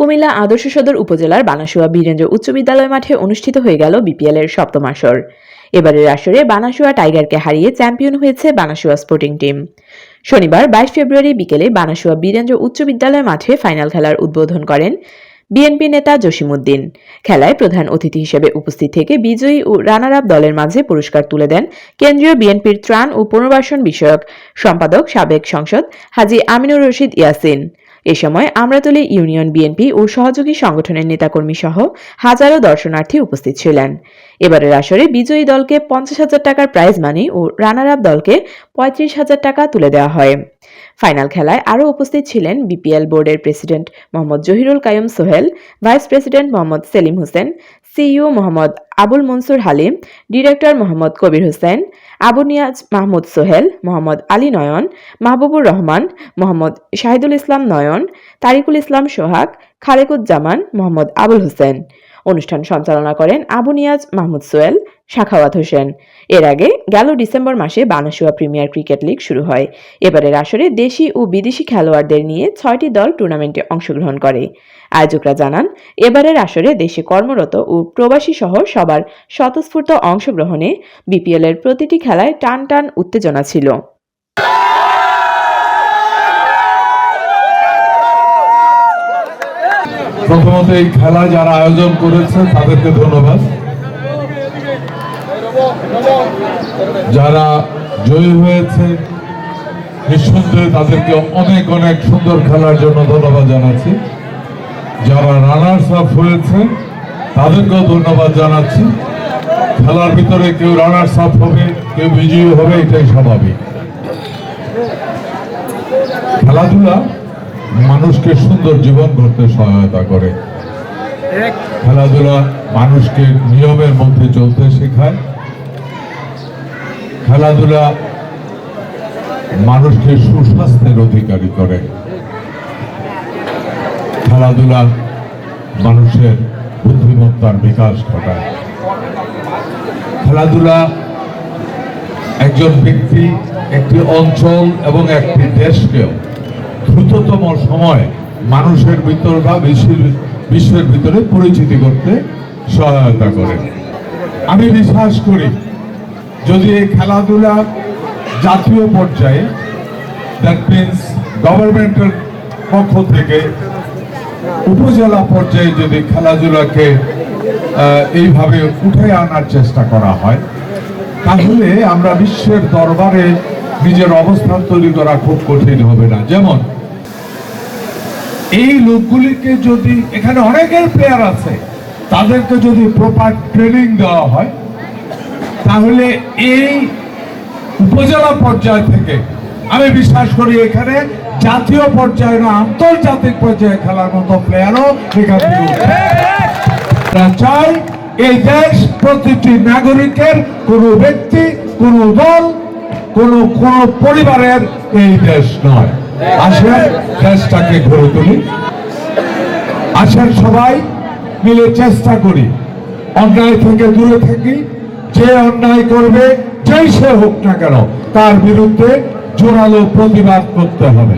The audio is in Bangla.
কুমিল্লা আদর্শ সদর উপজেলার বানাসুয়া বীরেন্দ্র উচ্চ বিদ্যালয় মাঠে অনুষ্ঠিত হয়ে গেল বিপিএল এর সপ্তম আসর। এবারের আসরে বানাসুয়া টাইগারকে হারিয়ে চ্যাম্পিয়ন হয়েছে বানাসুয়া স্পোর্টিং টিম। শনিবার, বাইশ ফেব্রুয়ারি বিকেলে বানাসুয়া বীরেন্দ্র উচ্চ বিদ্যালয় মাঠে ফাইনাল খেলার উদ্বোধন করেন বিএনপি নেতা জসিমউদ্দিন। খেলায় প্রধান অতিথি হিসেবে উপস্থিত থেকে বিজয়ী ও রানার আপ দলের মাঝে পুরস্কার তুলে দেন কেন্দ্রীয় বিএনপির ত্রাণ ও পুনর্বাসন বিষয়ক সম্পাদক সাবেক সংসদ হাজি আমিনুর রশিদ ইয়াসিন। এ সময় আমরাতলী ইউনিয়ন বিএনপি ও সহযোগী সংগঠনের নেতাকর্মী সহ হাজারো দর্শনার্থী উপস্থিত ছিলেন। এবারের আসরে বিজয়ী দলকে পঞ্চাশ হাজার টাকার প্রাইজ মানি ও রানার আপ দলকে পঁয়ত্রিশ হাজার টাকা তুলে দেওয়া হয়। ফাইনাল খেলায় আরও উপস্থিত ছিলেন বিপিএল বোর্ডের president Mohammad Zahirul Kayum Sohel vice president Mohammad Selim Hossain CEO Mohammad Abul Mansur Halim, director Mohammad Kabir Hossain, Abu Niaz Mahmud Sohel, Mohammad Ali Nayan, Mahbubur Rahman, Mohammad Shahidul Islam Nayan, Tariqul Islam Sohag, Khalequzzaman, Mohammad Abul Hossain. অনুষ্ঠান সঞ্চালনা করেন আবু নিয়াজ মাহমুদ সোহেল। শাখাওয়াত হোসেন। এর আগে গেল ডিসেম্বর মাসে বানাসুয়া প্রিমিয়ার ক্রিকেট লিগ শুরু হয়। এবারের আসরে দেশি ও বিদেশি খেলোয়াড়দের নিয়ে ছয়টি দল টুর্নামেন্টে অংশগ্রহণ করে। আয়োজকরা জানান, এবারের আসরে দেশে কর্মরত ও প্রবাসী সহ সবার স্বতঃস্ফূর্ত অংশগ্রহণে বিপিএল এর প্রতিটি খেলায় টান টান উত্তেজনা ছিল। প্রথমত এই খেলা যারা আয়োজন করেছে, তাদেরকে ধন্যবাদ। যারা জয়ী হয়েছে নিঃসন্দেহে তাদেরকে অনেক অনেক সুন্দর খেলার জন্য ধন্যবাদ জানাচ্ছি। যারা রানার্স আপ হয়েছে, তাদেরকেও ধন্যবাদ জানাচ্ছি। খেলার ভিতরে কেউ রানার্স আপ হবে, কেউ বিজয়ী হবে, এটাই স্বাভাবিক। খেলাধুলা মানুষকে সুন্দর জীবন গড়তে সহায়তা করে। খেলাধুলা মানুষকে নিয়মের মধ্যে চলতে শেখায়। খেলাধুলা মানুষকে সুস্বাস্থ্যের অধিকারী করে। খেলাধুলা মানুষের বুদ্ধিমত্তার বিকাশ ঘটায়। খেলাধুলা একজন ব্যক্তি একটি অঞ্চল এবং একটি দেশকেও দ্রুততম সময় মানুষের ভিতর বা বিশ্বের বিশ্বের ভিতরে পরিচিতি করতে সহায়তা করে। আমি বিশ্বাস করি যদি এই খেলাধুলা জাতীয় পর্যায়ে দ্যাট মিনস গভর্নমেন্টের পক্ষ থেকে উপজেলা পর্যায়ে যদি খেলাধুলাকে এইভাবে উঠে আনার চেষ্টা করা হয়, তাহলে আমরা বিশ্বের দরবারে নিজের অবস্থান তৈরি করা খুব কঠিন হবে না। যেমন, এই লোকগুলিকে যদি, এখানে অনেকের প্লেয়ার আছে, তাদেরকে যদি প্রপার ট্রেনিং দেওয়া হয় তাহলে এই উপজেলা পর্যায় থেকে আমি বিশ্বাস করি এখানে জাতীয় পর্যায়ে না আন্তর্জাতিক পর্যায়ে খেলার মতো প্লেয়ারও এখান চাই এই দেশ প্রতিটি নাগরিকের কোন ব্যক্তি কোন দল কোন কোন পরিবারের এই দেশ নয়। আসেন দেশটাকে গড়ে তুলি। আসেন সবাই মিলে চেষ্টা করি। অন্যায় থেকে দূরে থাকি। যে অন্যায় করবে যেই সে হোক না কেন তার বিরুদ্ধে জোরালো প্রতিবাদ করতে হবে।